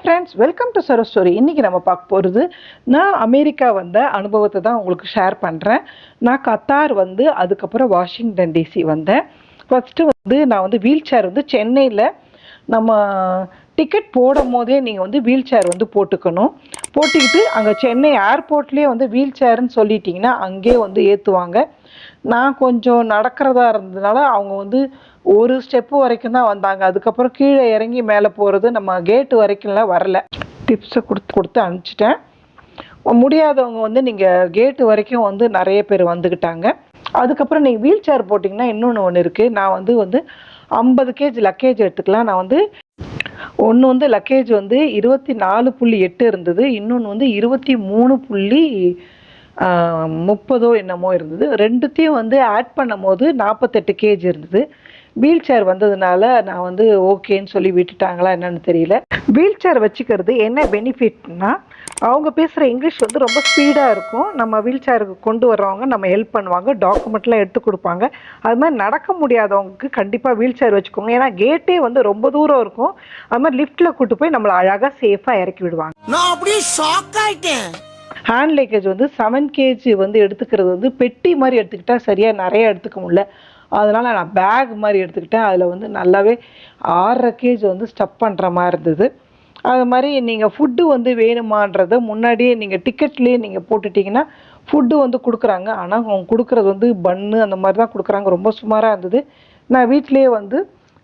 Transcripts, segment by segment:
Friends welcome to Saro story இன்றைக்கி நம்ம பார்க்க போகிறது நான் அமெரிக்கா வந்த அனுபவத்தை தான் உங்களுக்கு ஷேர் பண்ணுறேன் நான் கத்தார் வந்து அதுக்கப்புறம் வாஷிங்டன் டிசி வந்தேன். ஃபஸ்ட்டு வந்து நான் வந்து வீல் சேர் வந்து சென்னையில் நம்ம டிக்கெட் போடும் போதே நீங்கள் வந்து வீல் சேர் வந்து போட்டுக்கணும். போட்டுக்கிட்டு அங்கே சென்னை ஏர்போர்ட்லேயே வந்து வீல் சேர்னு சொல்லிட்டிங்கன்னா அங்கேயே வந்து ஏற்றுவாங்க நான் கொஞ்சம் நடக்கிறதா இருந்ததுனால அவங்க வந்து ஒரு ஸ்டெப்பு வரைக்கும் தான் வந்தாங்க. அதுக்கப்புறம் கீழே இறங்கி மேலே போகிறது நம்ம கேட்டு வரைக்கும்லாம் வரல. டிப்ஸை கொடுத்து கொடுத்து அனுப்பிச்சிட்டேன். முடியாதவங்க வந்து நீங்கள் கேட்டு வரைக்கும் வந்து நிறைய பேர் வந்துக்கிட்டாங்க அதுக்கப்புறம் நீங்கள் வீல் சேர் போட்டிங்கன்னா இன்னொன்று ஒன்று இருக்குது நான் வந்து வந்து ஐம்பது கேஜி லக்கேஜ் எடுத்துக்கலாம். நான் வந்து ஒன்று வந்து லக்கேஜ் வந்து இருபத்தி நாலு புள்ளி எட்டு இருந்தது. இன்னொன்று வந்து இருபத்தி மூணு புள்ளி முப்பதோ என்னமோ இருந்தது. ரெண்டுத்தையும் வந்து ஆட் பண்ணும் போது நாற்பத்தெட்டு கேஜி இருந்தது. வீல் சேர் வந்ததுனால நான் வந்து ஓகேன்னு சொல்லி விட்டுட்டாங்களா என்னன்னு தெரியல. வீல் சேர் வச்சுக்கிறது என்ன பெனிஃபிட்னா அவங்க பேசுகிற இங்கிலீஷ் வந்து ரொம்ப ஸ்பீடாக இருக்கும். நம்ம வீல் சேருக்கு கொண்டு வர்றவங்க நம்ம ஹெல்ப் பண்ணுவாங்க டாக்குமெண்ட்லாம் எடுத்து கொடுப்பாங்க. அது மாதிரி நடக்க முடியாதவங்களுக்கு கண்டிப்பாக வீல் சேர் வச்சுக்கோங்க. ஏன்னா கேட்டே வந்து ரொம்ப தூரம் இருக்கும். அது மாதிரி லிஃப்ட்டில் கூட்டு போய் நம்மளை அழகாக சேஃபாக இறக்கி விடுவாங்க. நான் அப்படியே ஷாக் ஆயிட்டேன். ஹேண்ட் லக்கேஜ் வந்து செவன் கேஜி வந்து எடுத்துக்கிறது வந்து பெட்டி மாதிரி எடுத்துக்கிட்டா சரியாக நிறைய எடுத்துக்க முடியல. அதனால் நான் பேக் மாதிரி எடுத்துக்கிட்டேன். அதில் வந்து நல்லாவே ஆறரை கேஜ் வந்து ஸ்டப் பண்ணுற மாதிரி இருந்தது. அது மாதிரி நீங்கள் ஃபுட்டு வந்து வேணுமான்றதை முன்னாடியே நீங்கள் டிக்கெட்லேயே நீங்கள் போட்டுட்டிங்கன்னா ஃபுட்டு வந்து கொடுக்குறாங்க. ஆனால் அவங்க கொடுக்குறது வந்து பன்னு அந்த மாதிரி தான் கொடுக்குறாங்க. ரொம்ப சுமாராக இருந்தது. நான் வீட்டிலேயே வந்து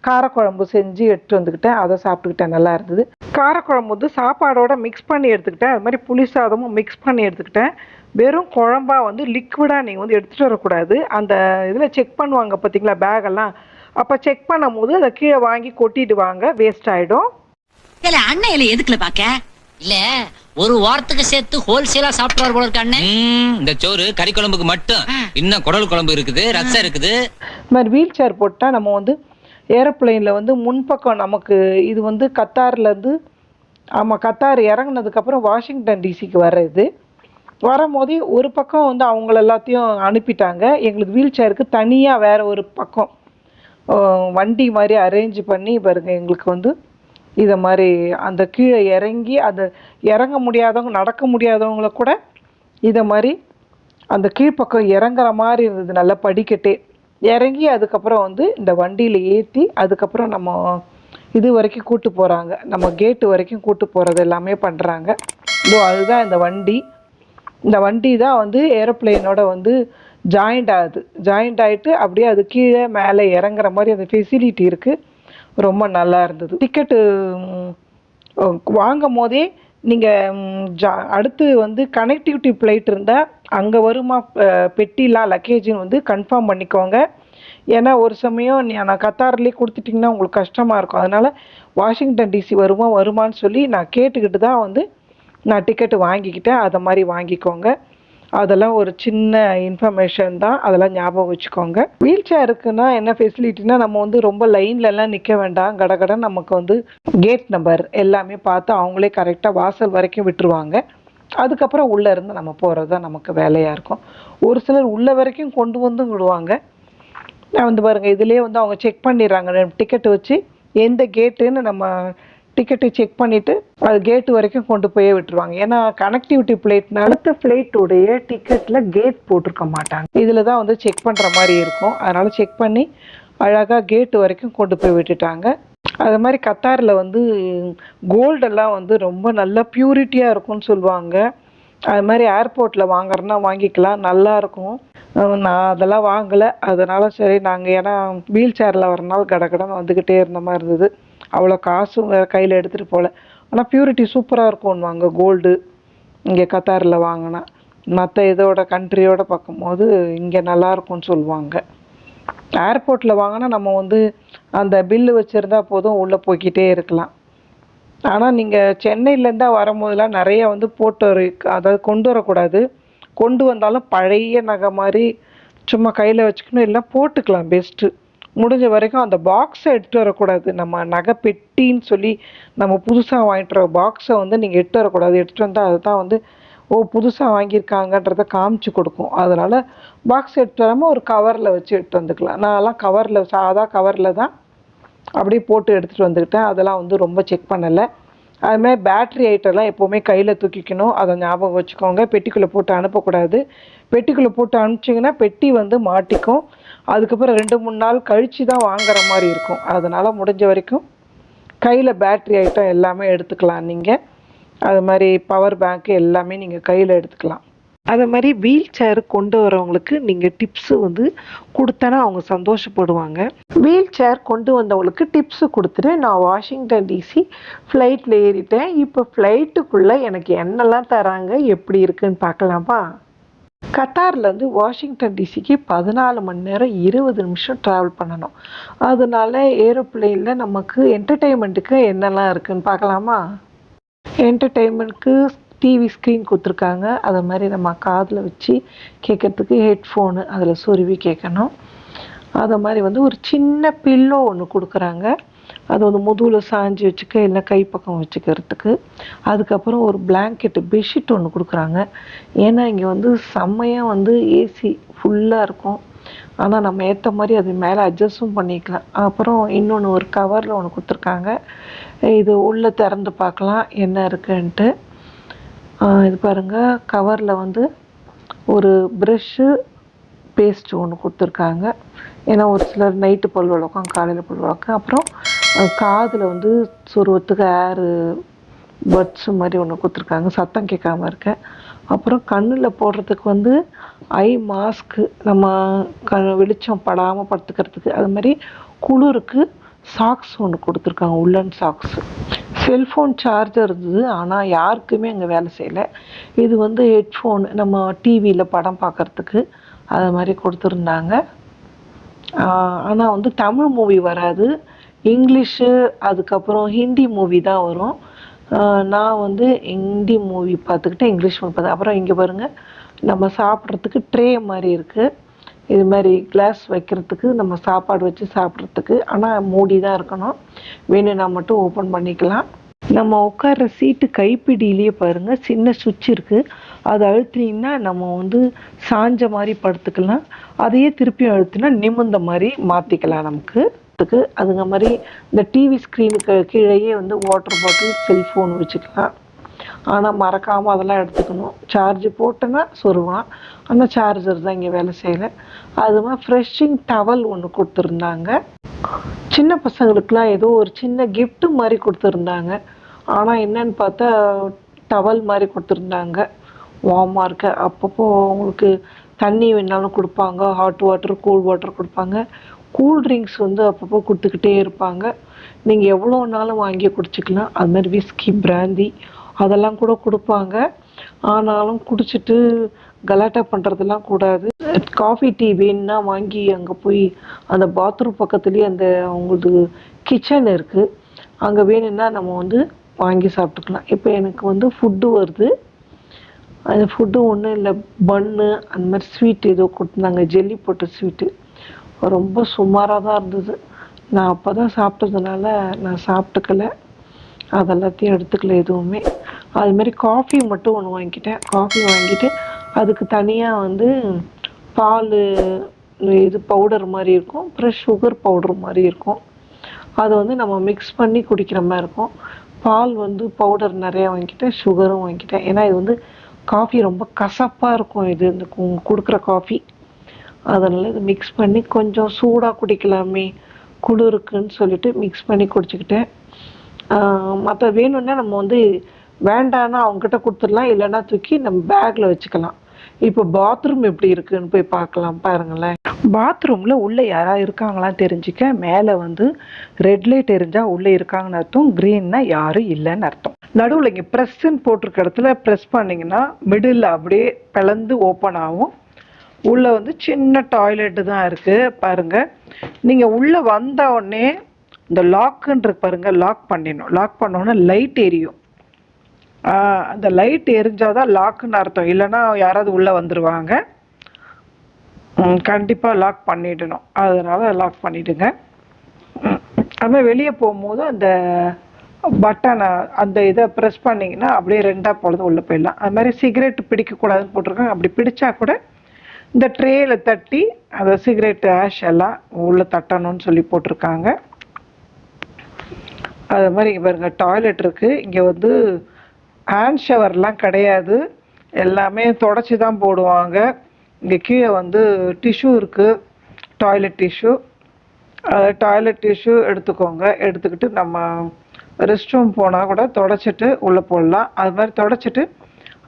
காரக்குழம்பு செஞ்சு எடுத்துட்டு வந்துக்கிட்டேன். அதை சாப்பிட்டுக்கிட்டேன். நல்லா இருந்தது. காரக்குழம்பு வந்து சாப்பாடோட மிக்ஸ் பண்ணி எடுத்துக்கிட்டேன். அது மாதிரி புளி சாதமும் மிக்ஸ் பண்ணி எடுத்துக்கிட்டேன். வெறும் குழம்பா வந்து லிக்விடாக நீங்கள் வந்து எடுத்துகிட்டு வரக்கூடாது. அந்த இதில் செக் பண்ணுவாங்க பார்த்தீங்களா பேகெல்லாம் அப்போ செக் பண்ணும்போது அதை கீழே வாங்கி கொட்டிட்டு வாங்க. வேஸ்ட் ஆகிடும் இல்ல அண்ணன் இல்ல எதுக்குல பாக்க? இல்ல ஒரு வாரத்துக்கு சேர்த்து ஹோல்சேலா சாப்பிடுவார் போல இருக்க அண்ணன். ம், இந்த சோறு கறி குழம்புக்கு மட்டும். இன்னும் குடல் குழம்பு இருக்குது ரசம் இருக்குது. இது மாதிரி வீல் சேர் போட்டால் நம்ம வந்து ஏரோப்ளைனில் வந்து முன்பக்கம் நமக்கு இது வந்து கத்தார்லேருந்து ஆமாம் கத்தார் இறங்குனதுக்கப்புறம் வாஷிங்டன் டிசிக்கு வர்றது. வரும்போதே ஒரு பக்கம் வந்து அவங்கள எல்லாத்தையும் அனுப்பிட்டாங்க. எங்களுக்கு வீல் சேருக்கு தனியாக வேறு ஒரு பக்கம். வண்டி மாதிரி அரேஞ்ச் பண்ணி பாருங்க எங்களுக்கு வந்து இதை மாதிரி அந்த கீழே இறங்கி அந்த இறங்க முடியாதவங்க நடக்க முடியாதவங்கள கூட இதை மாதிரி அந்த கீழ்ப்பக்கம் இறங்குற மாதிரி இருந்தது. நல்லா படிக்கட்டே. இறங்கி அதுக்கப்புறம் வந்து இந்த வண்டியில் ஏற்றி அதுக்கப்புறம் நம்ம இது வரைக்கும் கூட்டு போகிறாங்க நம்ம கேட்டு வரைக்கும் கூட்டு போகிறது எல்லாமே பண்ணுறாங்க இதோ அதுதான் இந்த வண்டி. இந்த வண்டி தான் வந்து ஏரோப்ளேனோட வந்து ஜாயிண்ட் ஆகுது. ஜாயிண்ட் ஆகிட்டு அப்படியே அது கீழே மேலே இறங்குற மாதிரி அந்த ஃபெசிலிட்டி இருக்குது ரொம்ப நல்லா இருந்தது. டிக்கெட்டு வாங்கும் போதே நீங்கள் ஜா அடுத்து வந்து கனெக்டிவிட்டி ஃப்ளைட் இருந்தால் அங்கே வருமா பெட்டிலாம் லக்கேஜ்னு வந்து கன்ஃபார்ம் பண்ணிக்கோங்க. ஏன்னா ஒரு சமயம் நான் கத்தார்லேயே கொடுத்துட்டிங்கன்னா உங்களுக்கு கஷ்டமாக இருக்கும். அதனால் வாஷிங்டன் டிசி வருமா வருமான்னு சொல்லி நான் கேட்டுக்கிட்டு தான் வந்து நான் டிக்கெட்டு வாங்கிக்கிட்டேன். அதை மாதிரி வாங்கிக்கோங்க. அதெல்லாம் ஒரு சின்ன இன்ஃபர்மேஷன் தான். அதெல்லாம் ஞாபகம் வச்சுக்கோங்க. வீல் சேருக்குன்னா என்ன ஃபெசிலிட்டினா நம்ம வந்து ரொம்ப லைன்லலாம் நிற்க வேண்டாம். கடகட நமக்கு வந்து கேட் நம்பர் எல்லாமே பார்த்து அவங்களே கரெக்டாக வாசல் வரைக்கும் விட்டுருவாங்க. அதுக்கப்புறம் உள்ளே இருந்து நம்ம போகிறது தான் நமக்கு வேலையாக இருக்கும். ஒரு சிலர் உள்ள வரைக்கும் கொண்டு வந்தும் விடுவாங்க. நான் வந்து பாருங்கள் இதுலேயே வந்து அவங்க செக் பண்ணிடுறாங்க. டிக்கெட் வச்சு எந்த கேட்டுன்னு நம்ம டிக்கெட்டு செக் பண்ணிவிட்டு அது கேட்டு வரைக்கும் கொண்டு போய் விட்டுருவாங்க. ஏன்னா கனெக்டிவிட்டி பிளேட்னால அடுத்த ஃப்ளைட்டுடைய டிக்கெட்டில் கேட் போட்டிருக்க மாட்டாங்க. இதில் தான் வந்து செக் பண்ணுற மாதிரி இருக்கும். அதனால் செக் பண்ணி அழகாக கேட்டு வரைக்கும் கொண்டு போய் விட்டுட்டாங்க. அது மாதிரி கத்தாரில் வந்து கோல்டெல்லாம் வந்து ரொம்ப நல்லா பியூரிட்டியாக இருக்கும்னு சொல்லுவாங்க. அது மாதிரி ஏர்போர்ட்டில் வாங்குறதுனா வாங்கிக்கலாம். நல்லா இருக்கும். நான் அதெல்லாம் வாங்கலை. அதனால் சரி நாங்கள் ஏன்னா வீல் சேரில் ஒரு நாள் கடகடன் வந்துக்கிட்டே இருந்த மாதிரி இருந்தது. அவ்வளோ காசும் வேறு கையில் எடுத்துகிட்டு போகல ஆனால் பியூரிட்டி சூப்பராக இருக்கும்னுவாங்க கோல்டு இங்கே கத்தாரில் வாங்கினா. மற்ற இதோட கண்ட்ரியோட பார்க்கும்போது இங்கே நல்லா இருக்கும்னு சொல்லுவாங்க. ஏர்போர்ட்டில் வாங்கினா நம்ம வந்து அந்த பில்லு வச்சுருந்தா போதும் உள்ளே போய்கிட்டே இருக்கலாம். ஆனால் நீங்கள் சென்னையிலேருந்தா வரும்போதெல்லாம் நிறைய வந்து போட்டு வர அதாவது கொண்டு வரக்கூடாது. கொண்டு வந்தாலும் பழைய நகை மாதிரி சும்மா கையில் வச்சுக்கணும். இல்லை போட்டுக்கலாம் பெஸ்ட்டு முடிஞ்ச வரைக்கும் அந்த பாக்ஸை எடுத்து வரக்கூடாது. நம்ம நகை பெட்டின்னு சொல்லி நம்ம புதுசாக வாங்கிட்டு வர பாக்ஸை வந்து நீங்கள் எடுத்து வரக்கூடாது. எடுத்துகிட்டு வந்தால் அதுதான் வந்து ஓ புதுசாக வாங்கியிருக்காங்கன்றத காமிச்சு கொடுக்கும். அதனால் பாக்ஸ் எடுத்து வராமல் ஒரு கவரில் வச்சு எடுத்து வந்துக்கலாம். நான்லாம் கவரில் சாதா கவரில் தான் அப்படியே போட்டு எடுத்துகிட்டு வந்துக்கிட்டேன். அதெல்லாம் வந்து ரொம்ப செக் பண்ணலை. அதுமாதிரி பேட்ரி ஐட்டம்லாம் எப்போவுமே கையில் தூக்கிக்கணும். அதை ஞாபகம் வச்சுக்கோங்க. பெட்டிக்குள்ளே போட்டு அனுப்பக்கூடாது. பெட்டிக்குள்ளே போட்டு அனுப்பிச்சிங்கன்னா பெட்டி வந்து மாட்டிக்கும். அதுக்கப்புறம் ரெண்டு மூணு நாள் கழித்து தான் வாங்குற மாதிரி இருக்கும். அதனால் முடிஞ்ச வரைக்கும் கையில் பேட்ரி ஐட்டம் எல்லாமே எடுத்துக்கலாம் நீங்கள் அது மாதிரி பவர் பேங்க்கு எல்லாமே நீங்கள் கையில் எடுத்துக்கலாம். அதை மாதிரி வீல் சேர் கொண்டு வரவங்களுக்கு நீங்கள் டிப்ஸு வந்து கொடுத்தனா அவங்க சந்தோஷப்படுவாங்க. வீல் சேர் கொண்டு வந்தவங்களுக்கு டிப்ஸு கொடுத்துட்டு நான் வாஷிங்டன் டிசி ஃப்ளைட்டில் ஏறிட்டேன். இப்போ ஃப்ளைட்டுக்குள்ளே எனக்கு என்னெல்லாம் தராங்க? எப்படி இருக்குன்னு பார்க்கலாமா? கட்டார்லேருந்து வாஷிங்டன் டிசிக்கு பதினாலு மணி நேரம் இருபது நிமிஷம் ட்ராவல் பண்ணணும். அதனால ஏரோப்ளேனில் நமக்கு என்டர்டெயின்மெண்ட்டுக்கு என்னெல்லாம் இருக்குதுன்னு பார்க்கலாமா? என்டர்டெயின்மெண்ட்க்கு டிவி ஸ்க்ரீன் கொடுத்துருக்காங்க. அதை மாதிரி நம்ம காதில் வச்சு கேட்குறதுக்கு ஹெட்ஃபோனு அதில் சொருவி கேட்கணும். அதை மாதிரி வந்து ஒரு சின்ன பில்லோ ஒன்று கொடுக்குறாங்க. அது வந்து முதுகில் சாஞ்சி வச்சுக்க இல்லை கைப்பக்கம் வச்சுக்கிறதுக்கு. அதுக்கப்புறம் ஒரு பிளாங்கெட்டு பெட்ஷீட் ஒன்று கொடுக்குறாங்க. ஏன்னா இங்கே வந்து செம்மையாக வந்து ஏசி ஃபுல்லாக இருக்கும். ஆனால் நம்ம ஏற்ற மாதிரி அது மேலே அட்ஜஸ்ட்டும் பண்ணிக்கலாம். அப்புறம் இன்னொன்று ஒரு கவரில் ஒன்று கொடுத்துருக்காங்க. இது உள்ளே திறந்து பார்க்கலாம் என்ன இருக்குன்ட்டு. இது பாருங்கள் கவரில் வந்து ஒரு ப்ரெஷ்ஷு பேஸ்ட் ஒன்று கொடுத்துருக்காங்க. ஏன்னா ஒரு சிலர் நைட்டு பல் வளர்க்கும் காலையில் பல் வளர்க்கும். அப்புறம் காதில் வந்து சொருவத்துக்கு ஏரு பட்ஸு மாதிரி ஒன்று கொடுத்துருக்காங்க. சத்தம் கேட்காம இருக்க. அப்புறம் கண்ணில் போடுறதுக்கு வந்து ஐ மாஸ்க்கு நம்ம க வெளிச்சம் படாமல் படுத்துக்கிறதுக்கு. அது மாதிரி குளிருக்கு சாக்ஸ் ஒன்று கொடுத்துருக்காங்க. உள்ளன் சாக்ஸு செல்ஃபோன் சார்ஜர் இருந்தது ஆனால் யாருக்குமே அங்கே வேலை செய்யலை. இது வந்து ஹெட்ஃபோன் நம்ம டிவியில் படம் பார்க்குறதுக்கு அது மாதிரி கொடுத்துருந்தாங்க. ஆனால் வந்து தமிழ் மூவி வராது. இங்கிலீஷு அதுக்கப்புறம் ஹிந்தி மூவி தான் வரும். நான் வந்து ஹிந்தி மூவி பார்த்துக்கிட்டு இங்கிலீஷ் மூவி பார்த்து அப்புறம் இங்கே பாருங்கள் நம்ம சாப்பிட்றதுக்கு ட்ரே மாதிரி இருக்குது இது மாதிரி கிளாஸ் வைக்கிறதுக்கு நம்ம சாப்பாடு வச்சு சாப்பிட்றதுக்கு ஆனால் மூடி தான் இருக்கணும். வேணும்னா மட்டும் ஓப்பன் பண்ணிக்கலாம். நம்ம உட்கார்ற சீட்டு கைப்பிடியிலேயே பாருங்கள் சின்ன சுவிட்ச் இருக்குது அதை அழுத்தினீங்கன்னா நம்ம வந்து சாஞ்ச மாதிரி படுத்துக்கலாம். அதையே திருப்பியும் அழுத்தினா நிமிர்ந்த மாதிரி மாற்றிக்கலாம் நமக்கு. அதுக்கு அதுங்க மாதிரி இந்த டிவி ஸ்க்ரீனுக்கு கீழேயே வந்து வாட்டர் பாட்டில் செல்ஃபோன் வச்சுக்கலாம். ஆனால் மறக்காமல் அதெல்லாம் எடுத்துக்கணும். சார்ஜ் போட்டேன்னா சொருவான். ஆனால் சார்ஜர் தான் இங்கே வேலை செய்யலை. அது மாதிரி ஃப்ரெஷ்ஷிங் டவல் ஒன்று கொடுத்துருந்தாங்க. சின்ன பசங்களுக்குலாம் ஏதோ ஒரு சின்ன கிஃப்ட்டு மாதிரி கொடுத்துருந்தாங்க. ஆனால் என்னன்னு பார்த்தா டவல் மாதிரி கொடுத்துருந்தாங்க. வார்மாக இருக்க. அப்பப்போ அவங்களுக்கு தண்ணி வேணாலும் கொடுப்பாங்க. ஹாட் வாட்டர் கூல் வாட்டர் கொடுப்பாங்க. கூல் ட்ரிங்க்ஸ் வந்து அப்பப்போ கொடுத்துக்கிட்டே இருப்பாங்க. நீங்கள் எவ்வளோனாலும் வாங்கி குடிச்சிக்கலாம். அது மாதிரி விஸ்கி பிராந்தி அதெல்லாம் கூட கொடுப்பாங்க. ஆனாலும் குடிச்சிட்டு கலாட்டா பண்ணுறதெல்லாம் கூடாது. காஃபி டீ வேணும்னா வாங்கி அங்கே போய் அந்த பாத்ரூம் பக்கத்துலேயே அந்த அவங்களது கிச்சன் இருக்குது அங்கே வேணும்னா நம்ம வந்து வாங்கி சாப்பிட்டுக்கலாம். இப்போ எனக்கு வந்து ஃபுட்டு வருது. அந்த ஃபுட்டு ஒன்றும் இல்லை. பன்னு அந்த மாதிரி ஸ்வீட் ஏதோ கொடுத்துருந்தாங்க ஜெல்லி போட்ட ஸ்வீட்டு ரொம்ப சுமாராக தான் இருந்தது. நான் அப்போ தான் சாப்பிட்டதுனால நான் சாப்பிட்டுக்கல. அதெல்லாத்தையும் எடுத்துக்கல எதுவுமே. அதுமாரி காஃபி மட்டும் ஒன்று வாங்கிக்கிட்டேன் காஃபி வாங்கிட்டு அதுக்கு தனியாக வந்து பால் இது பவுடர் மாதிரி இருக்கும். அப்புறம் சுகர் பவுடர் மாதிரி இருக்கும். அதை வந்து நம்ம மிக்ஸ் பண்ணி குடிக்கிற மாதிரி இருக்கும். பால் வந்து பவுடர் நிறையா வாங்கிட்டேன் சுகரும் வாங்கிட்டேன் ஏன்னா இது வந்து காஃபி ரொம்ப கசப்பாக இருக்கும் இது இந்த கொடுக்குற காஃபி அதனால் இது மிக்ஸ் பண்ணி கொஞ்சம் சூடாக குடிக்கலாமே குளிருக்குன்னு சொல்லிட்டு மிக்ஸ் பண்ணி குடிச்சுக்கிட்டேன். மற்ற வேணும்னா நம்ம வந்து வேண்டான்னா அவங்ககிட்ட கொடுத்துடலாம் இல்லைன்னா தூக்கி நம்ம பேக்கில் வச்சுக்கலாம். இப்போ பாத்ரூம் எப்படி இருக்குன்னு போய் பார்க்கலாம் பாருங்களேன். பாத்ரூமில் உள்ளே யாராவது இருக்காங்களான்னு தெரிஞ்சுக்க மேலே வந்து ரெட் லைட் எரிஞ்சால் உள்ளே இருக்காங்கன்னு அர்த்தம் க்ரீன்னா யாரும் இல்லைன்னு அர்த்தம். நடுவில் இங்கே ப்ரெஸ்ஸுன்னு போட்டிருக்க இடத்துல ப்ரெஸ் பண்ணிங்கன்னா மிடில் அப்படியே பிளந்து ஓப்பன் ஆகும். உள்ளே வந்து சின்ன டாய்லெட்டு தான் இருக்குது பாருங்கள் நீங்கள் உள்ளே வந்த உடனே இந்த லாக்குன்ற பாருங்கள் லாக் பண்ணிடணும். லாக் பண்ணோன்னே லைட் எரியும். அந்த லைட் எரிஞ்சாதான் லாக்குன்னு அர்த்தம். இல்லைன்னா யாராவது உள்ளே வந்துடுவாங்க கண்டிப்பாக லாக் பண்ணிடணும். அதனால் லாக் பண்ணிவிடுங்க அதுமாதிரி வெளியே போகும்போது அந்த பட்டனை அந்த இதை ப்ரெஸ் பண்ணிங்கன்னா அப்படியே ரெண்டாக போகிறது உள்ளே போயிடலாம். அது மாதிரி சிகரெட் பிடிக்கக்கூடாதுன்னு போட்டிருக்காங்க. அப்படி பிடிச்சா கூட இந்த ட்ரேயில் தட்டி அந்த சிகரெட் ஆஷ் எல்லாம் உள்ளே தட்டணும்னு சொல்லி போட்டிருக்காங்க. அது மாதிரி இங்கே டாய்லெட் இருக்குது இங்கே வந்து ஹேண்ட் ஷவர்லாம் கிடையாது. எல்லாமே தொடச்சி தான் போடுவாங்க. இங்கே கீழே வந்து டிஷ்யூ இருக்குது டாய்லெட் டிஷ்யூ டாய்லெட் டிஷ்யூ எடுத்துக்கோங்க. எடுத்துக்கிட்டு நம்ம ரெஸ்ட் ரூம் போனால் கூட தொடச்சிட்டு உள்ளே போடலாம். அது மாதிரி தொடச்சிட்டு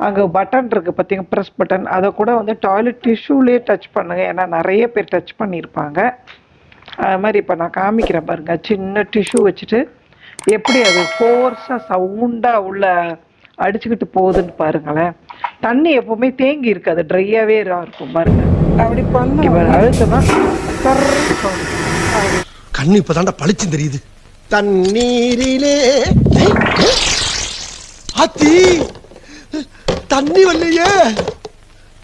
அங்கே பட்டன் இருக்குது பார்த்தீங்க ப்ரெஸ் பட்டன் அதை கூட வந்து டாய்லெட் டிஷ்யூலேயே டச் பண்ணுங்க. ஏன்னா நிறைய பேர் டச் பண்ணியிருப்பாங்க. அது மாதிரி இப்போ நான் காமிக்கிறேன் பாருங்கள் சின்ன டிஷ்யூ வச்சுட்டு எப்படி அது ஃபோர்ஸாக சவுண்டாக உள்ள அடிச்சுக்கிட்டு போகுதுன்னு பாருங்களேன். தண்ணி எப்பவுமே தேங்கி இருக்காது ட்ரையாகவே இருக்கும். பாருங்க. அப்படி பண்ண அழுத்தமா கண்ணு இப்பதான்டா பளிச்சு தெரியுது. தண்ணீரிலே ஆத்தி தண்ணி வரலையே.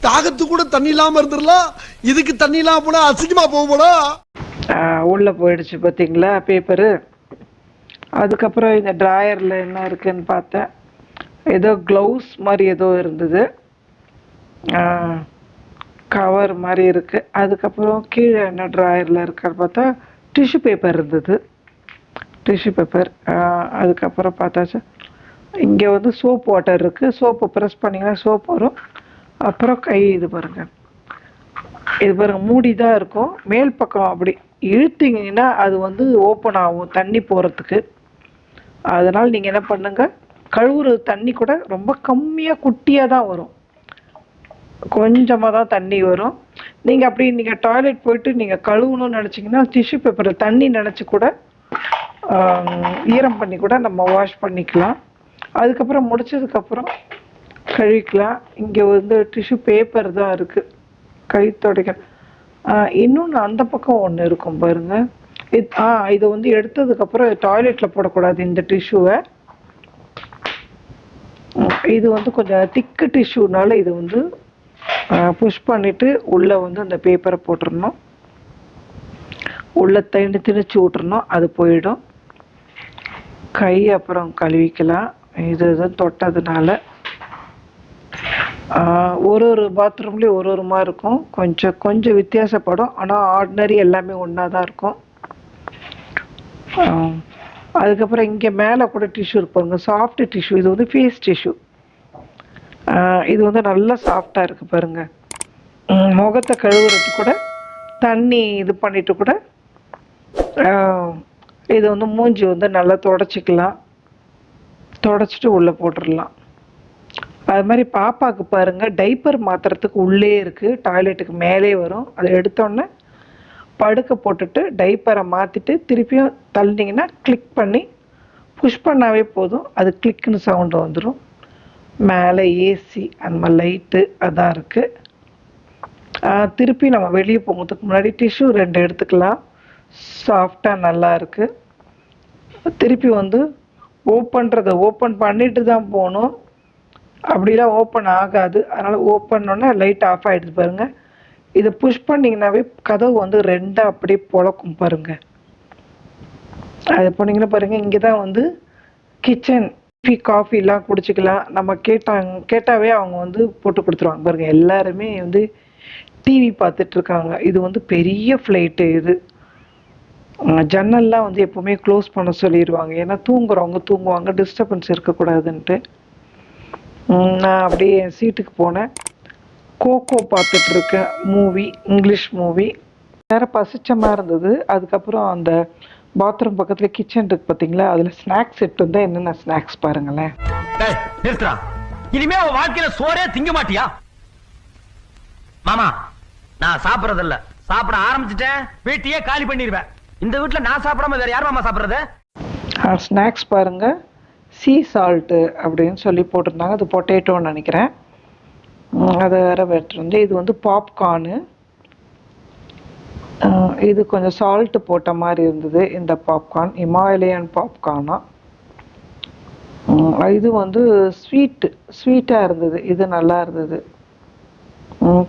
தாகத்து கூட தண்ணி இல்லாம இருந்துடலாம் இதுக்கு தண்ணி இல்லாம போனா அசிங்கமா போக போனா? உள்ளே போயிடுச்சு பார்த்தீங்களா பேப்பரு அதுக்கப்புறம் இந்த ட்ராயரில் என்ன இருக்குன்னு பார்த்தேன். ஏதோ க்ளவுஸ் மாதிரி ஏதோ இருந்தது. கவர் மாதிரி இருக்குது அதுக்கப்புறம் கீழே என்ன ட்ராயரில் இருக்கான்னு பார்த்தா டிஷ்யூ பேப்பர் இருந்தது. டிஷ்யூ பேப்பர் அதுக்கப்புறம் பார்த்தாச்சு. இங்கே வந்து சோப் வாட்டர் இருக்குது சோப்பை ப்ரெஸ் பண்ணிங்கன்னா சோப் வரும். அப்புறம் கை இது பாருங்கள் இது பாருங்கள் மூடி தான் இருக்கும். மேல் பக்கம் அப்படி இழுத்தீங்கன்னா அது வந்து ஓப்பன் ஆகும் தண்ணி போகிறதுக்கு அதனால் நீங்கள் என்ன பண்ணுங்கள் கழுவுற தண்ணி கூட ரொம்ப கம்மியாக குட்டியாக தான் வரும். கொஞ்சமாக தான் தண்ணி வரும். நீங்கள் அப்படி நீங்கள் டாய்லெட் போயிட்டு நீங்கள் கழுவணும்னு நினச்சிங்கன்னா டிஷ்யூ பேப்பர் தண்ணி நினச்சி கூட ஈரம் பண்ணி கூட நம்ம வாஷ் பண்ணிக்கலாம். அதுக்கப்புறம் முடிச்சதுக்கப்புறம் கழுவிக்கலாம். இங்கே வந்து டிஷ்யூ பேப்பர் தான் இருக்குது கை துடைக்க இன்னொன்று அந்த பக்கம் ஒன்று இருக்கும் பாருங்கள் இது ஆ இதை வந்து எடுத்ததுக்கப்புறம் டாய்லெட்டில் போடக்கூடாது இந்த டிஷ்யூவை இது வந்து கொஞ்சம் திக்கு டிஷ்யூனால இது வந்து புஷ் பண்ணிவிட்டு உள்ளே வந்து அந்த பேப்பரை போட்டுறணும். உள்ளே திணி திணிச்சு விட்டுறணும். அது போயிடும். கை அப்புறம் கழுவிக்கலாம். இது இது தொட்டதுனால ஒரு ஒரு பாத்ரூம்லேயும் ஒரு ஒரு மாதிரி இருக்கும். கொஞ்சம் கொஞ்சம் வித்தியாசப்படும். ஆனால் ஆர்டினரி எல்லாமே ஒன்றா தான் இருக்கும் அதுக்கப்புறம் இங்கே மேலே கூட டிஷ்யூ இருப்பாங்க சாஃப்ட் டிஷ்யூ இது வந்து ஃபேஸ் டிஷ்யூ இது வந்து நல்லா சாஃப்டாக இருக்குது பாருங்க. முகத்தை கழுவுறதுக்கு கூட தண்ணி இது பண்ணிட்டு கூட இது வந்து மூஞ்சி வந்து நல்லா தொடச்சிக்கலாம். தொடச்சிட்டு உள்ளே போட்டுடலாம். அது மாதிரி பாப்பாவுக்கு பாருங்கள் டைப்பர் மாத்துறதுக்கு உள்ளே இருக்குது டாய்லெட்டுக்கு மேலே வரும். அதை எடுத்தோடனே படுக்க போட்டுட்டு டைப்பரை மாற்றிட்டு திருப்பியும் தள்ளினீங்கன்னா கிளிக் பண்ணி புஷ் பண்ணாவே போதும். அது கிளிக்குன்னு சவுண்டு வந்துடும் மேலே ஏசி அந்த மாதிரி லைட்டு அதான் இருக்குது திருப்பி நம்ம வெளியே போகிறதுக்கு முன்னாடி டிஷ்யூ ரெண்டு எடுத்துக்கலாம். சாஃப்டாக நல்லா இருக்குது திருப்பி வந்து ஓப்பன்றதை ஓப்பன் பண்ணிட்டு தான் போகணும். அப்படிலாம் ஓப்பன் ஆகாது. அதனால் ஓப்பன்னொன்னே லைட் ஆஃப் ஆகிடுது பாருங்கள் இதை புஷ் பண்ணிங்கனாவே கதவு வந்து ரெண்டாக அப்படியே பொழக்கும் பாருங்க. அது போனீங்கன்னா பாருங்க இங்கே தான் வந்து கிச்சன் டீ காஃபிலாம் குடிச்சிக்கலாம். நம்ம கேட்டாங்க கேட்டாவே அவங்க வந்து போட்டு கொடுத்துருவாங்க பாருங்க. எல்லாருமே வந்து டிவி பார்த்துட்டு இருக்காங்க. இது வந்து பெரிய ஃப்ளைட்டு இது. ஜன்னல்லாம் வந்து எப்போவுமே க்ளோஸ் பண்ண சொல்லிடுவாங்க ஏன்னா தூங்குறவங்க தூங்குவாங்க டிஸ்டர்பன்ஸ் இருக்கக்கூடாதுன்ட்டு. நான் அப்படியே என் சீட்டுக்கு போனேன். கோகோ பார்த்துட்டு இருக்கேன் மூவி இங்கிலீஷ் மூவி நேரம் பசிச்ச மாதிரி இருந்தது. அதுக்கப்புறம் அந்த பாத்ரூம் பக்கத்துல கிச்சன் இருக்கு பார்த்தீங்களா அதில் ஸ்நாக்ஸ் செட் இருந்தால் என்னென்ன ஸ்நாக்ஸ் பாருங்களேன். இனிமே அவன் வாழ்க்கையில சோறே திங்க மாட்டியா? மாமா நான் சாப்பிடறது இல்ல சாப்பிட ஆரம்பிச்சிட்டேன். வீட்டையே காலி பண்ணிடுவேன் இந்த வீட்டுல நான் சாப்பிடாம வேற யார் மாமா சாப்பிடுறது? ஸ்நாக்ஸ் பாருங்க. சீ சால்ட்டு அப்படின்னு சொல்லி போட்டிருந்தாங்க. அது பொட்டேட்டோன்னு நினைக்கிறேன். அதை வேற வெட்டிருந்து இது வந்து பாப்கார்னு இது கொஞ்சம் சால்ட்டு போட்ட மாதிரி இருந்தது இந்த பாப்கார்ன் இமாலயன் பாப்கார்னா இது வந்து ஸ்வீட்டு ஸ்வீட்டாக இருந்தது. இது நல்லா இருந்தது.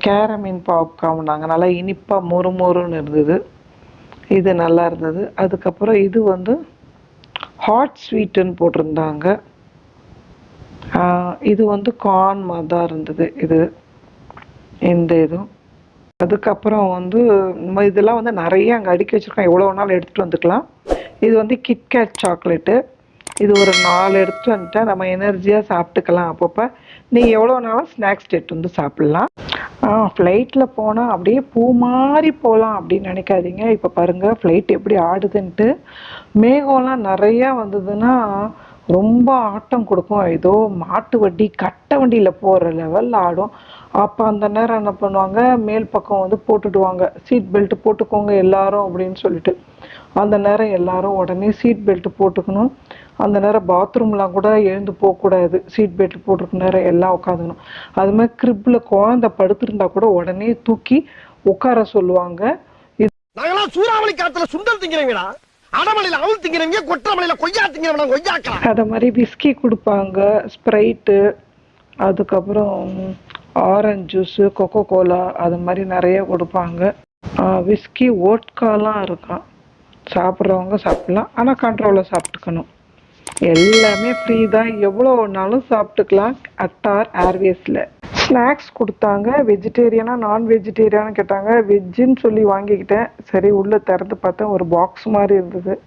கேரமீன் பாப்கார்ன் நாங்கள் நல்லா இனிப்பாக மொறு மொறுன்னு இருந்தது. இது நல்லா இருந்தது. அதுக்கப்புறம் இது வந்து ஹாட் ஸ்வீட்டுன்னு போட்டிருந்தாங்க. இது வந்து கார்ன் மாதிரி தான் இருந்தது. இது இந்த இதுவும் அதுக்கப்புறம் வந்து நம்ம இதெல்லாம் வந்து நிறைய அங்கே அடுக்கி வச்சுருக்கோம் எவ்வளோ நாள் எடுத்துகிட்டு வந்துக்கலாம். இது வந்து கிட்கேட் சாக்லேட்டு இது ஒரு நாலு எடுத்துகிட்டு வந்துட்டா நம்ம எனர்ஜியாக சாப்பிட்டுக்கலாம் அப்பப்போ. நீங்கள் எவ்வளோ நாளும் ஸ்நாக்ஸ் எடுத்து வந்து சாப்பிட்லாம். ஃப்ளைட்டில் போனால் அப்படியே பூ மாதிரி போகலாம் அப்படின்னு நினைக்காதீங்க. இப்போ பாருங்கள் ஃப்ளைட் எப்படி ஆடுதுன்ட்டு. மேகம்லாம் நிறையா வந்ததுன்னா ரொம்ப ஆட்டம் கொடுக்கும். ஏதோ மாட்டு வண்டி கட்டை வண்டியில் போகிற லெவலில் ஆடும். அப்போ அந்த நேரம் என்ன பண்ணுவாங்க? மேல் பக்கம் வந்து போட்டுடுவாங்க. சீட் பெல்ட் போட்டுக்கோங்க எல்லாரும் அப்படின்னு சொல்லிட்டு. அந்த நேரம் எல்லாரும் உடனே சீட் பெல்ட் போட்டுக்கணும். அந்த நேரம் பாத்ரூம்லாம் கூட எழுந்து போகக்கூடாது. சீட் பெல்ட் போட்டிருக்க நேரம் எல்லாம் உட்காந்துக்கணும். அது மாதிரி கிரிப்பில் குழந்தை படுத்திருந்தா கூட உடனே தூக்கி உட்கார சொல்லுவாங்க. இது சூறாவளி காத்துல சுண்டல் திங்கிறீங்களா? அடமலையில அவுள் திங்கிறவங்க கொற்றமலையில கொய்யா திங்கிறவங்க கொய்யாக்கலாம் அதை மாதிரி விஸ்கி கொடுப்பாங்க ஸ்ப்ரைட்டு அதுக்கப்புறம் ஆரஞ்சு ஜூஸு கொக்கோ கோலா அது மாதிரி நிறைய கொடுப்பாங்க. விஸ்கி ஓட்காலாம் இருக்கான் சாப்பிட்றவங்க சாப்பிட்லாம் ஆனால் கண்ட்ரோலில் சாப்பிட்டுக்கணும். எல்லாமே ஃப்ரீ தான். எவ்வளோ வேணாலும் சாப்பிட்டுக்கலாம் அட்டார் ஏர்வேஸில் ஸ்நாக்ஸ் கொடுத்தாங்க. வெஜிடேரியனா நான் வெஜிடேரியான்னு கேட்டாங்க. வெஜ்ஜுன்னு சொல்லி வாங்கிக்கிட்டேன். சரி உள்ளே திறந்து பார்த்தேன். ஒரு பாக்ஸ் மாதிரி இருந்தது.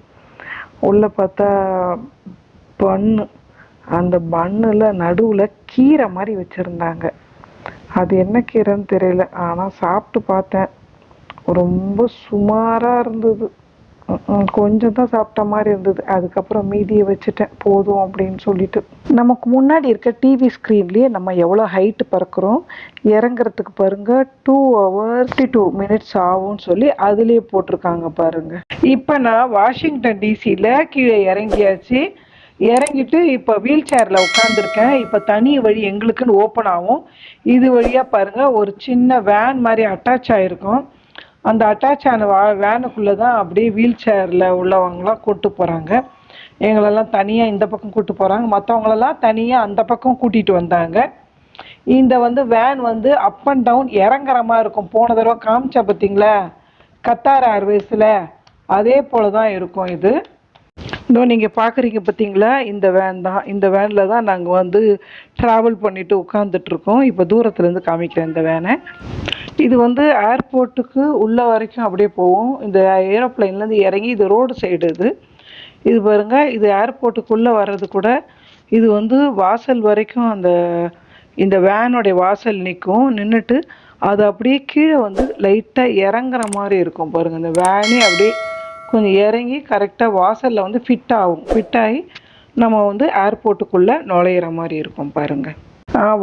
உள்ளே பார்த்தா பன்னு அந்த பன்னில் நடுவில் கீரை மாதிரி வச்சுருந்தாங்க. அது என்ன கீரைன்னு தெரியல. ஆனால் சாப்பிட்டு பார்த்தேன். ரொம்ப சுமாராக இருந்தது. கொஞ்சம் தான் சாப்பிட்ட மாதிரி இருந்தது. அதுக்கப்புறம் மீதியை வச்சுட்டேன். போதும் அப்படின்னு சொல்லிட்டு. நமக்கு முன்னாடி இருக்க டிவி ஸ்க்ரீன்லேயே நம்ம எவ்வளோ ஹைட்டு பறக்கிறோம்? இறங்குறதுக்கு பாருங்க டூ ஹவர்ஸ் டூ மினிட்ஸ் ஆகும்னு சொல்லி அதுலேயே போட்டிருக்காங்க பாருங்க. இப்போ நான் வாஷிங்டன் டிசியில் கீழே இறங்கியாச்சு. இறங்கிட்டு இப்போ வீல் சேரில் உட்காந்துருக்கேன் இப்போ தனி வழி எங்களுக்குன்னு ஓப்பன் ஆகும். இது வழியாக பாருங்கள் ஒரு சின்ன வேன் மாதிரி அட்டாச் ஆகிருக்கும் அந்த அட்டாச் ஆன வா வேனுக்குள்ளே தான் அப்படியே வீல் சேரில் உள்ளவங்களாம் கூப்பிட்டு போகிறாங்க எங்களெல்லாம் தனியாக இந்த பக்கம் கூப்பிட்டு போகிறாங்க மற்றவங்களெல்லாம் தனியாக அந்த பக்கம் கூட்டிகிட்டு வந்தாங்க. இந்த வந்து வேன் வந்து அப் அண்ட் டவுன் இறங்குற மாதிரி இருக்கும். போன தடவை காமிச்சா பார்த்தீங்களா கத்தார் ஏர்வேஸில் அதே போல தான் இருக்கும் இது. இதோ நீங்கள் பார்க்குறீங்க பார்த்தீங்களா இந்த வேன் தான். இந்த வேனில் தான் நாங்கள் வந்து ட்ராவல் பண்ணிவிட்டு உட்காந்துட்ருக்கோம் இப்போ தூரத்துலேருந்து காமிக்கிறேன் இந்த வேனை இது வந்து ஏர்போர்ட்டுக்கு உள்ள வரைக்கும் அப்படியே போகும். இந்த ஏரோப்ளைன்லேருந்து இறங்கி இது ரோடு சைடு இது. இது பாருங்கள் இது ஏர்போர்ட்டுக்குள்ளே வர்றது கூட இது வந்து வாசல் வரைக்கும் அந்த இந்த வேனுடைய வாசல் நிற்கும் நின்றுட்டு அது அப்படியே கீழே வந்து லைட்டாக இறங்குற மாதிரி இருக்கும் பாருங்கள் இந்த வேனே அப்படியே கொஞ்சம் இறங்கி கரெக்டாக வாசலில் வந்து ஃபிட் ஆகும். ஃபிட் ஆகி நம்ம வந்து ஏர்போர்ட்டுக்குள்ளே நுழையிற மாதிரி இருக்கும் பாருங்கள்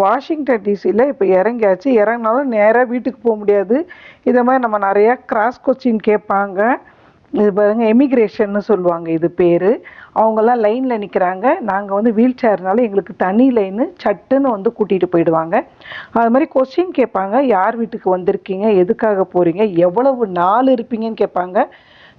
வாஷிங்டன் டிசியில் இப்போ இறங்கியாச்சு. இறங்கினாலும் நேராக வீட்டுக்கு போக முடியாது. இதை மாதிரி நம்ம நிறையா கிராஸ் கொஸ்டின் கேட்பாங்க. இது பாருங்க எமிக்ரேஷன்னு சொல்லுவாங்க இது பேர். அவங்கெல்லாம் லைனில் நிற்கிறாங்க நாங்கள் வந்து வீல் சேர்னால எங்களுக்கு தனி லைனு சட்டுன்னு வந்து கூட்டிகிட்டு போயிடுவாங்க. அது மாதிரி கொஸ்டின் கேட்பாங்க. யார் வீட்டுக்கு வந்திருக்கீங்க? எதுக்காக போகிறீங்க எவ்வளவு நாள் இருப்பீங்கன்னு கேட்பாங்க.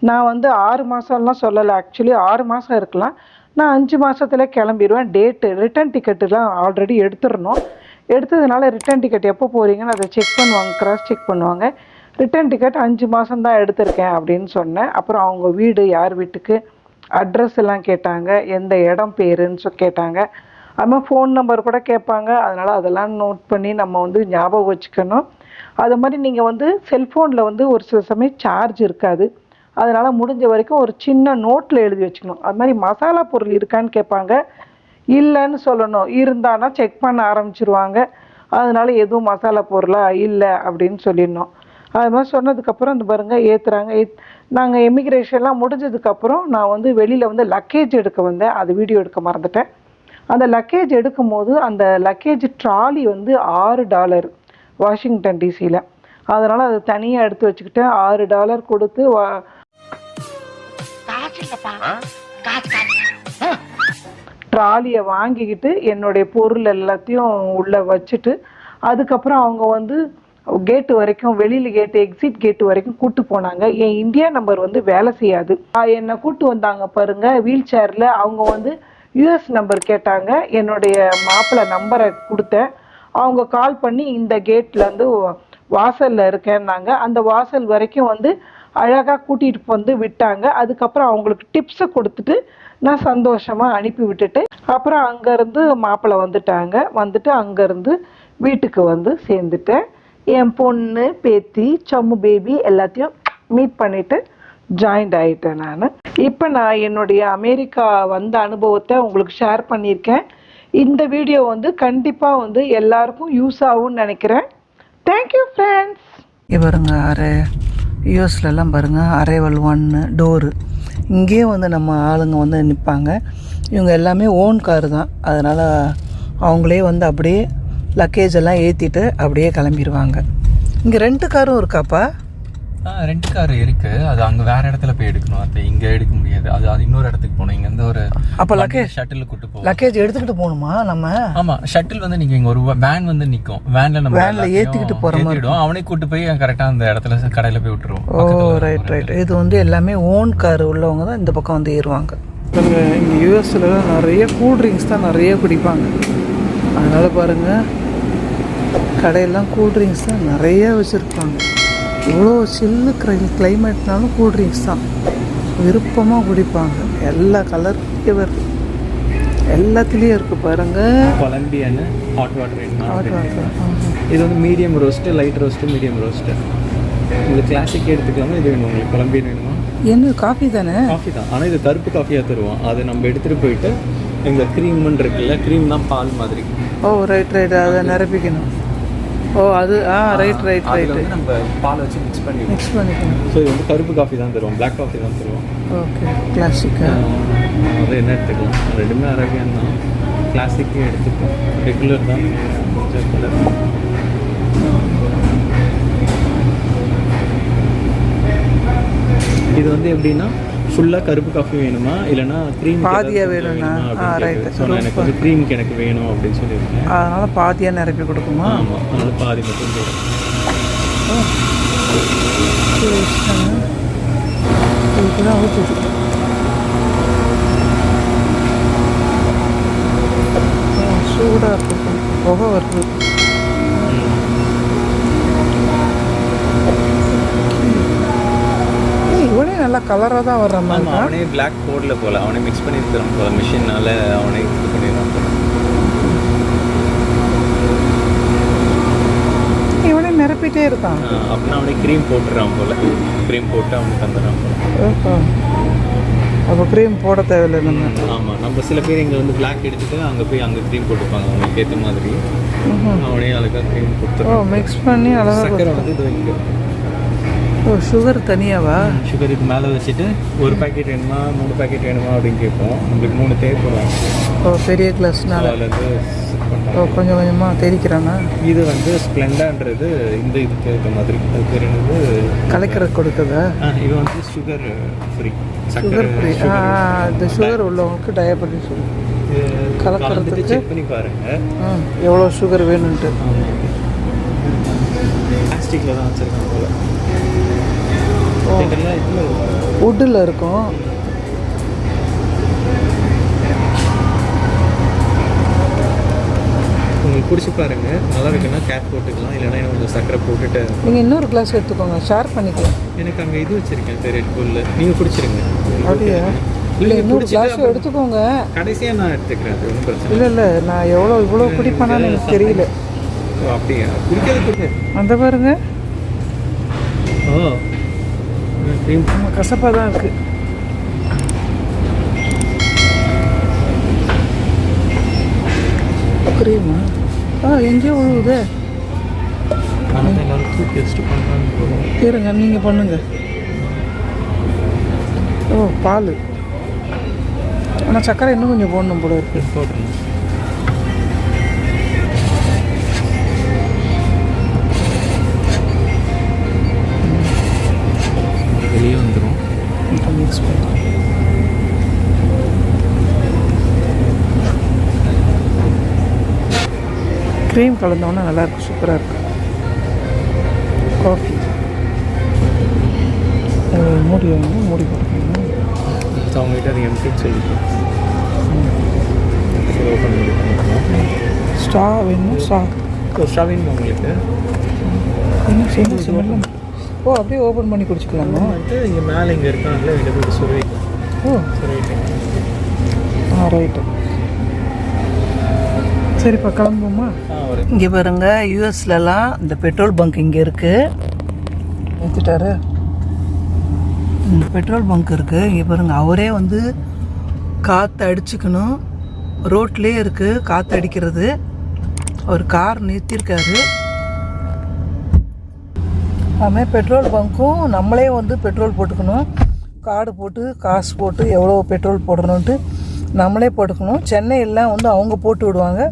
நான் வந்து ஆறு மாதம்லாம் சொல்லலை. ஆக்சுவலி ஆறு மாதம் இருக்கலாம். நான் அஞ்சு மாதத்தில் கிளம்பிடுவேன் டேட்டு ரிட்டர்ன் டிக்கெட்டுலாம் ஆல்ரெடி எடுத்துடணும். எடுத்ததுனால ரிட்டர்ன் டிக்கெட் எப்போ போகிறீங்கன்னு அதை செக் பண்ணுவாங்க. கிராஸ் செக் பண்ணுவாங்க. ரிட்டர்ன் டிக்கெட் அஞ்சு மாதம் தான் எடுத்திருக்கேன் அப்படின்னு சொன்னேன். அப்புறம் அவங்க வீடு யார் வீட்டுக்கு அட்ரஸ் எல்லாம் கேட்டாங்க. எந்த இடம் பேருன்னு சொ கேட்டாங்க. அது மாதிரி ஃபோன் நம்பர் கூட கேட்பாங்க. அதனால் அதெல்லாம் நோட் பண்ணி நம்ம வந்து ஞாபகம் வச்சுக்கணும். அது மாதிரி நீங்கள் வந்து செல்ஃபோனில் வந்து ஒரு சில சமயம் சார்ஜ் இருக்காது. அதனால் முடிஞ்ச வரைக்கும் ஒரு சின்ன நோட்டில் எழுதி வச்சுக்கணும். அது மாதிரி மசாலா பொருள் இருக்கான்னு கேட்பாங்க. இல்லைன்னு சொல்லணும். இருந்தானா செக் பண்ண ஆரம்பிச்சிருவாங்க. அதனால எதுவும் மசாலா பொருளா இல்லை அப்படின்னு சொல்லிடணும். அது மாதிரி சொன்னதுக்கப்புறம் இந்த பாருங்க ஏற்றுறாங்க ஏத் நாங்கள் எமிக்ரேஷன்லாம் முடிஞ்சதுக்கப்புறம் நான் வந்து வெளியில் வந்து லக்கேஜ் எடுக்க வந்தேன். அது வீடியோ எடுக்க மறந்துட்டேன். அந்த லக்கேஜ் எடுக்கும்போது அந்த லக்கேஜ் ட்ராலி வந்து ஆறு டாலர் வாஷிங்டன் டிசியில் அதனால் அதை தனியாக எடுத்து வச்சுக்கிட்டேன். ஆறு டாலர் கொடுத்து வா ட்ராலியை வாங்கிக்கிட்டு என்னுடைய பொருள் எல்லாத்தையும் உள்ளே வச்சுட்டு அதுக்கப்புறம் அவங்க வந்து கேட்டு வரைக்கும் வெளியில் கேட்டு எக்ஸிட் கேட்டு வரைக்கும் கூட்டு போனாங்க. என் இந்தியா நம்பர் வந்து வேலை செய்யாது. என்னை கூட்டு வந்தாங்க பாருங்க வீல் சேரில் அவங்க வந்து யூஎஸ் நம்பர் கேட்டாங்க. என்னுடைய மாப்பிள்ளை நம்பரை கொடுத்தேன். அவங்க கால் பண்ணி இந்த கேட்டில் வந்து வாசலில் இருக்கேன்னாங்க. அந்த வாசல் வரைக்கும் வந்து அழகாக கூட்டிகிட்டு வந்து விட்டாங்க. அதுக்கப்புறம் அவங்களுக்கு டிப்ஸை கொடுத்துட்டு நான் சந்தோஷமாக அனுப்பி விட்டுட்டு அப்புறம் அங்கேருந்து மாப்பிள்ளை வந்துட்டாங்க. வந்துட்டு அங்கேருந்து வீட்டுக்கு வந்து சேர்ந்துட்டேன். என் பொண்ணு பேத்தி சம்மு பேபி எல்லாத்தையும் மீட் பண்ணிவிட்டு ஜாயின்ட் ஆகிட்டேன் நான். இப்போ நான் என்னுடைய அமெரிக்கா வந்த அனுபவத்தை உங்களுக்கு ஷேர் பண்ணியிருக்கேன். இந்த வீடியோ வந்து கண்டிப்பாக வந்து எல்லாருக்கும் யூஸ் ஆகும்னு நினைக்கிறேன். தேங்க்யூ ஃப்ரெண்ட்ஸ் இவருங்க ஆறு யூஎஸ்லலாம் பாருங்கள் அரைவல் ஒன்று டோரு. இங்கேயே வந்து நம்ம ஆளுங்க வந்து நிற்பாங்க இவங்க எல்லாமே ஓன் காரு தான். அதனால் அவங்களே வந்து அப்படியே லக்கேஜ் எல்லாம் ஏற்றிட்டு அப்படியே கிளம்பிடுவாங்க இங்கே ரெண்டு காரும் இருக்காப்பா? ரெண்ட் கார் இருக்கு. அது அங்க வேற இடத்துல போய் எடுக்கணும். அது இங்க எடுக்க முடியாது. அது அது இன்னொரு இடத்துக்கு போகணும். இங்க இருந்து ஒரு அப்போ luggage- ஷட்டில் கூட்டு போவோம் லக்கேஜ் எடுத்துக்கிட்டு போகணுமா நம்ம? ஆமா ஷட்டில் வந்து நீங்க இங்க ஒரு வேன் வந்து நிக்கும். வேன்ல நம்ம எல்லாத்தையும் ஏத்திக்கிட்டு போற மாதிரி ஏத்திடுவோம். அவனே கூட்டு போய் கரெக்டா அந்த இடத்துல கடையில போய் விட்டுருவோம். Oh right right. இது வந்து எல்லாமே ஓன் கார் உள்ளவங்க தான் இந்த பக்கம் வந்து ஏறுவாங்க. இங்கே யூஎஸில் நிறைய கூல் ட்ரிங்க்ஸ் தான் நிறைய குடிப்பாங்க. அதனால் பாருங்கள் கடையெல்லாம் கூல் ட்ரிங்க்ஸ் தான் நிறைய வச்சுருப்பாங்க இவ்வளோ சில்லு கிளை கிளைமேட்னாலும் கூல் ட்ரிங்க்ஸ் தான். விருப்பமாக குடிப்பாங்க. எல்லா கலர் ஃப்ளேவர் எல்லாத்துலேயும் இருக்குது பாருங்கள் கொலம்பியன் ஹாட் வாட்டர் ஆஹா. இது வந்து medium roast light roast medium roast உங்களுக்கு கிளாசிக் எடுத்துக்கலாமா? இது வேணும் உங்களுக்கு? கொலம்பியன் வேணுமா? என்ன காஃபி தானே? காஃபி தான். ஆனால் இது கருப்பு காஃபியாக தருவோம். அதை நம்ம எடுத்துகிட்டு போயிட்டு இந்த க்ரீம்னு இருக்குல்ல க்ரீம் தான் பால் மாதிரி. ஓ ரைட் ரைட் அதை நிரப்பிக்கணும். ஓ அது ஆ ரைட் ரைட் ரைட் வந்து நம்ம பால் வச்சு மிக்ஸ் பண்ணி மிக்ஸ் பண்ணிக்கணும் ஸோ இது வந்து கருப்பு காஃபி தான் தருவோம். பிளாக் காஃபி தான் தருவோம். ஓகே கிளாசிக்கா அது என்ன எடுத்துக்கலாம்? ரெண்டுமே அரேபியன் தான். கிளாசிக்கே எடுத்துப்போம் ரெகுலர் தான். இது வந்து எப்படின்னா ஃபுல்லாக கருப்பு காஃபி வேணுமா? இல்லைன்னா க்ரீம் பாதியா வேணும்னா? right. ஸோ நான் எனக்கு வந்து க்ரீமுக்கு எனக்கு வேணும் அப்படின்னு சொல்லியிருக்கேன் அதனால பாதியாக நிரப்பி கொடுக்குமா ஆமாம் அதனால பாதி மட்டும் இதுதான் ஊற்றுது சூடாக இருக்கு. புகை வருது ஏய், இவனே நல்லா கலராக தான் வர்ற மாதிரி அவனே பிளாக் போர்டில் போல. அவனே மிக்ஸ் பண்ணி தரான் போல. மிஷினால அவனே இது பண்ணிடுறான் இவனே நிரப்பிட்டே இருக்கான். அப்படின்னா அவனே க்ரீம் போட்டுறான் போல. க்ரீம் போட்டு அவனுக்கு தந்துடுறான் போல. அப்போ க்ரீம் போட தேவையில்லை நம்ம. ஆமாம் நம்ம சில பேர் இங்கே வந்து பிளாக் எடுத்துட்டு அங்கே போய் அங்கே க்ரீம் போட்டுப்பாங்க. அவங்களுக்கு ஏற்ற மாதிரி. அவனே அழகாக க்ரீம் ஓ கொடுத்துருவான் மிக்ஸ் பண்ணி அழகாக சக்கரை வந்து இது ஓ சுகர் தனியாவா? சுகர் இது மேலே வச்சுட்டு ஒரு பாக்கெட் வேணுமா மூணு பாக்கெட் வேணுமா அப்படின்னு கேட்போம். நம்மளுக்கு மூணு தேவைப்படும் ஓ பெரிய கிளாஸ்னால ஓ. கொஞ்சம் கொஞ்சமாக தெரிக்கிறானா இது வந்து ஸ்ப்ளெண்டான்றது இந்த இதுக்கு ஏற்ற மாதிரி. அது பேர் என்னது? கலக்கிறது கொடுக்குதா இது வந்து சுகர் ஃப்ரீ சுகர் ஃப்ரீ இந்த சுகர் உள்ளவங்களுக்கு டயபெட்டிஸ் கலக்கறதுக்கு? செக் பண்ணி பாருங்க. ஆ எவ்வளோ சுகர் வேணும்ன்ட்டு. பிளாஸ்டிக்கில் தான் வச்சுருக்காங்க போல. வுட்டில் இருக்கும். உங்களுக்கு பிடிச்சி பாருங்க நல்லா இருக்குன்னா கேப் போட்டுக்கலாம். இல்லைன்னா கொஞ்சம் சக்கரை போட்டுட்டு நீங்கள் இன்னொரு கிளாஸ் எடுத்துக்கோங்க. ஷேர் பண்ணிக்கலாம். எனக்கு அங்கே இது வச்சுருக்கேன் சரி ரெட் புல்ல நீங்கள் குடிச்சிருங்க. அப்படியா? இல்லை இன்னொரு கிளாஸ் எடுத்துக்கோங்க. கடைசியாக நான் எடுத்துக்கிறேன் அது ஒன்றும் பிரச்சனை இல்லை இல்லை. நான் எவ்வளோ இவ்வளோ குடிப்பேனான்னு எனக்கு தெரியல. அப்படியா? குடிக்காது அந்த பாருங்க. ஓ. க்ரீம் கசப்பாக தான் இருக்குது புரியுமா ஆ எங்கேயோ விழுவுதே ஆனால் இருங்க நீங்கள் பண்ணுங்க ஓ பால் ஆனால் சக்கரை இன்னும் கொஞ்சம் போடணும் போல இருக்கு க்ரீம் கலந்தோன்னா நல்லாயிருக்கும் சூப்பராக இருக்கும் காஃபி மூடி வாங்க மூடி போட்டுக்கணும் அவங்ககிட்ட அது எம்டின்னு ஓப்பன் பண்ணி பண்ணிக்கலாம் ஸ்டா வேணும்? ஸ்டா ஸ்ட்ராவின் உங்களுக்கு? என்ன ஸ்மெல்லும் ஓ அப்படியே ஓப்பன் பண்ணி குடிச்சிக்கலாமா? வந்து இங்கே மேலே இங்கே இருக்காங்கல்ல இங்கே போய் சொல்லிக்கலாம் ஓ. சொல்லிட்டேன் ஆ ரைட்டு சரிப்பா கிளம்புமா இங்கே பாருங்க யூஎஸ்லலாம் இந்த பெட்ரோல் பங்க் இங்கே இருக்கு. எடுத்துட்டாரு இங்கே பெட்ரோல் பங்க் இருக்குது இங்கே பாருங்கள் அவரே வந்து காற்று அடிச்சுக்கணும். ரோட்லேயே இருக்குது காற்று அடிக்கிறது. ஒரு கார் நிறுத்தியிருக்காரு. அதுமாதிரி பெட்ரோல் பங்க்கும் நம்மளே வந்து பெட்ரோல் போட்டுக்கணும். கார்டு போட்டு காசு போட்டு எவ்வளோ பெட்ரோல் போடணுன்ட்டு நம்மளே போட்டுக்கணும். சென்னையெல்லாம் வந்து அவங்க போட்டு விடுவாங்க.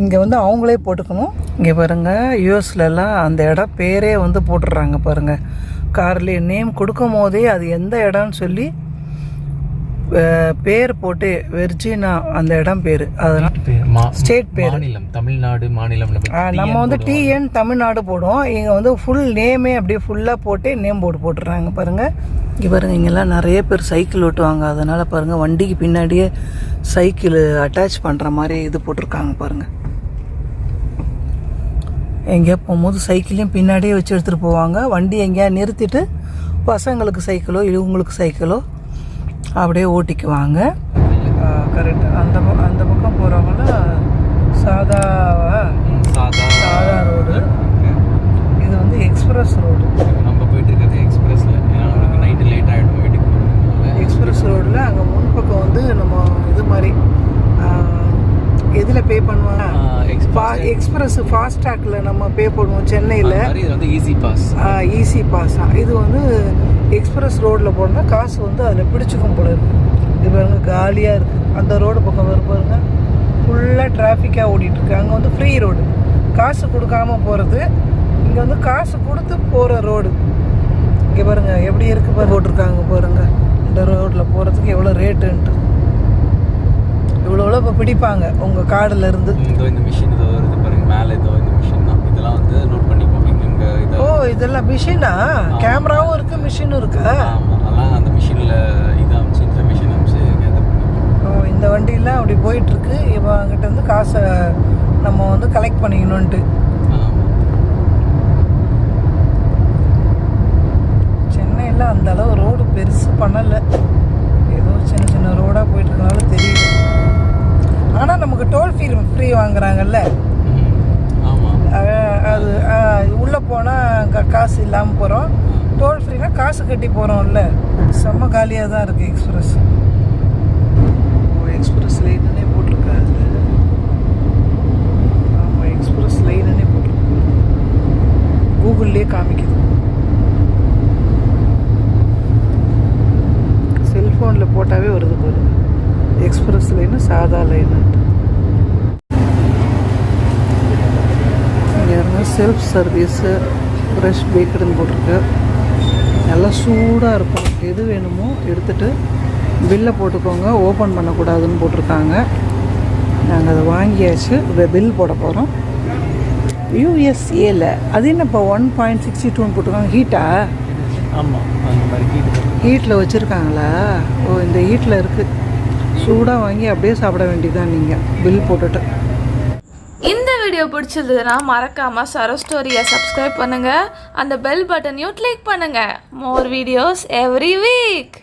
இங்கே வந்து அவங்களே போட்டுக்கணும். இங்கே பாருங்கள் யூஎஸ்லலாம் அந்த இடம் பேரே வந்து போட்டுடுறாங்க பாருங்கள் கார்லேயே நேம் கொடுக்கும் போதே அது எந்த இடம்னு சொல்லி பேர் போட்டு வெர்ஜினா அந்த இடம் பேர். அதனால் ஸ்டேட் பேர். மாநிலம் தமிழ்நாடு ஆ, நம்ம வந்து டிஎன் தமிழ்நாடு போடுவோம். இங்கே வந்து ஃபுல் நேமே அப்படியே ஃபுல்லாக போட்டு நேம் போர்டு போட்டுடுறாங்க பாருங்கள் இங்கே பாருங்கள் இங்கெல்லாம் நிறைய பேர் சைக்கிள் ஓட்டுவாங்க. அதனால் பாருங்கள் வண்டிக்கு பின்னாடியே சைக்கிள் அட்டாச் பண்ணுற மாதிரி இது போட்டிருக்காங்க பாருங்கள் எங்கேயா போகும்போது சைக்கிளையும் பின்னாடியே வச்சு எடுத்துகிட்டு போவாங்க. வண்டி எங்கேயா நிறுத்திட்டு பசங்களுக்கு சைக்கிளோ இவங்களுக்கு சைக்கிளோ அப்படியே ஓட்டிக்குவாங்க. கரெக்ட். அந்த பக்கம் அந்த பக்கம் போகிறவங்களாம் சாதாவா சாதா சாதா ரோடு. இது வந்து எக்ஸ்பிரஸ் ரோடு. நம்ம போயிட்டு இருக்கிறது எக்ஸ்பிரஸ்ல. ஏன்னா நைட்டு லேட் ஆகிடும் வீட்டுக்கு போகிறதுனால எக்ஸ்பிரஸ் ரோடில் அங்கே முன்பக்கம் வந்து நம்ம இது மாதிரி எதில் பே பண்ணுவாங்க எக்ஸ்பிரஸ் ஃபாஸ்டாக்ல நம்ம பே பண்ணுவோம் சென்னையில். இது வந்து ஈஸி பாஸ் ஈஸி பாஸ் இது வந்து எக்ஸ்பிரஸ் ரோட்டில் போனால் காசு வந்து அதில் பிடிச்சிக்கும் போல இருக்கு. இது பாருங்க காலியாக இருக்குது அந்த ரோடு பக்கம் வரும் பாருங்க. ஃபுல்லாக டிராஃபிக்காக ஓடிட்டுருக்கு. அங்கே வந்து ஃப்ரீ ரோடு காசு கொடுக்காம போகிறது இங்கே வந்து காசு கொடுத்து போகிற ரோடு இங்கே பாருங்க எப்படி இருக்கு பாரு போட்டிருக்காங்க பாருங்க. இந்த ரோட்டில் போகிறதுக்கு எவ்வளோ ரேட்டுன்ட்டு இவ்வளோ இவ்வளோ இப்போ பிடிப்பாங்க உங்கள் கார்டுல இருந்து. இதோ இந்த மிஷின் இதோ வருது பாருங்க. மேலே இதோ இந்த மிஷின் தான். இதெல்லாம் வந்து நோட் பண்ணிப்போம் இங்க இங்க ஓ இதெல்லாம் மிஷினா கேமராவும் இருக்குது மிஷினும் இருக்கா? அதெல்லாம் அந்த மிஷினில் இது அமிச்சு இன்ஃபர்மேஷன் அமிச்சு கேதர் பண்ணிப்போம் ஓ இந்த வண்டியெல்லாம் அப்படி போயிட்டுருக்கு. இப்போ அங்கிட்ட இருந்து காசை நம்ம வந்து கலெக்ட் பண்ணிக்கணுன்ட்டு சென்னையில் அந்த அளவு ரோடு பெருசு பண்ணலை. ஏதோ சின்ன சின்ன ரோடாக போயிட்டுருக்கனால தெரியல. ஆனால் நமக்கு டோல் ஃபீ ஃப்ரீ வாங்குறாங்கல்ல. அது உள்ளே போனால் காசு இல்லாமல் போகிறோம் டோல் ஃப்ரீனா காசு கட்டி போகிறோம்ல செம்ம காலியாக தான் இருக்குது எக்ஸ்பிரஸ் லைனுன்னே போட்டிருக்காரு ஆமாம் எக்ஸ்பிரஸ் லைனுன்னே போட்டிருக்கு அப்படியே காமிக்குது. செல்ஃபோனில் போட்டாவே வருது பாருங்க எக்ஸ்பிரஸ் லைனு சாதா லைனு இங்கே செல்ஃப் சர்வீஸு ஃப்ரெஷ் பேக்கடுன்னு போட்டிருக்கு. நல்லா சூடாக இருக்கும். எது வேணுமோ எடுத்துகிட்டு பில்லை போட்டுக்கோங்க. ஓப்பன் பண்ணக்கூடாதுன்னு போட்டிருக்காங்க. நாங்கள் அதை வாங்கியாச்சு. பில் போட போகிறோம் யூஎஸ்ஏல அது என்ன இப்போ ஒன் பாயிண்ட் சிக்ஸ்டி டூன்னு போட்டிருக்காங்க ஹீட்டா ஆமா அந்த மாதிரி கீட்டு ஹீட்டில் வச்சுருக்காங்களா? ஓ இந்த ஹீட்டில் இருக்குது சூடாக வாங்கி அப்படியே சாப்பிட வேண்டியதுதான் நீங்கள் பில் போட்டுட்டு. இந்த வீடியோ பிடிச்சிருந்ததுன்னா மறக்காம சரோ ஸ்டோரியை சப்ஸ்கிரைப் பண்ணுங்க. அந்த பெல் பட்டனையும் கிளிக் பண்ணுங்க. More videos every week